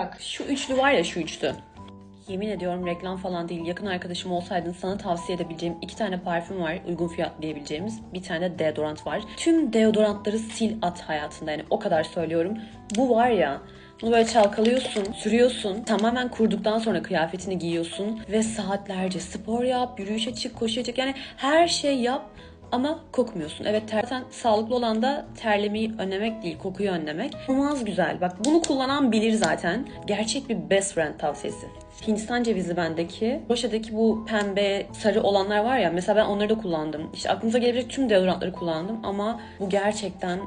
Bak şu üçlü var ya şu üçlü. Yemin ediyorum reklam falan değil. Yakın arkadaşım olsaydın sana tavsiye edebileceğim iki tane parfüm var. Uygun fiyat diyebileceğimiz. Bir tane de deodorant var. Tüm deodorantları sil at hayatında. Yani o kadar söylüyorum. Bu var ya bunu böyle çalkalıyorsun, sürüyorsun. Tamamen kurduktan sonra kıyafetini giyiyorsun. Ve saatlerce spor yap, yürüyüşe çık, koşuya çık. Yani her şey yap ama kokmuyorsun. Evet ter- zaten sağlıklı olan da terlemeyi önlemek değil, kokuyu önlemek. İnanılmaz güzel. Bak bunu kullanan bilir zaten. Gerçek bir best friend tavsiyesi. Hindistan cevizi bendeki. Roşe'deki bu pembe, sarı olanlar var ya. Mesela ben onları da kullandım. İşte aklınıza gelebilecek tüm deodorantları kullandım. Ama bu gerçekten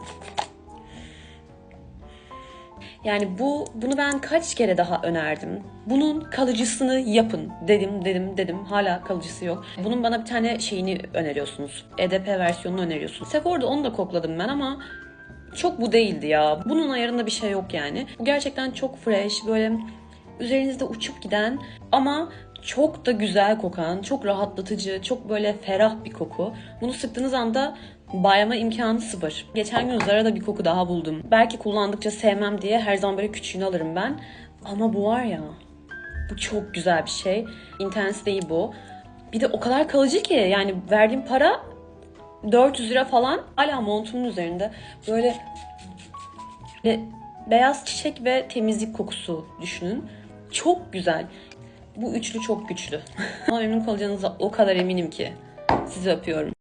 yani bu bunu ben kaç kere daha önerdim. Bunun kalıcısını yapın dedim dedim dedim. Hala kalıcısı yok. Bunun bana bir tane şeyini öneriyorsunuz. EDP versiyonunu öneriyorsunuz. Sephora'da onu da kokladım ben ama çok bu değildi ya. Bunun ayarında bir şey yok yani. Bu gerçekten çok fresh böyle üzerinizde uçup giden ama çok da güzel kokan, çok rahatlatıcı, çok böyle ferah bir koku. Bunu sıktığınız anda bayama imkanı sıfır. Geçen gün Zara'da bir koku daha buldum. Belki kullandıkça sevmem diye her zaman böyle küçüğünü alırım ben. Ama bu var ya, bu çok güzel bir şey. İntens değil bu. Bir de o kadar kalıcı ki yani verdiğim para 400 lira falan hala montumun üzerinde böyle ve beyaz çiçek ve temizlik kokusu düşünün. Çok güzel. Bu üçlü çok güçlü. Ama memnun kalacağınıza o kadar eminim ki. Sizi öpüyorum.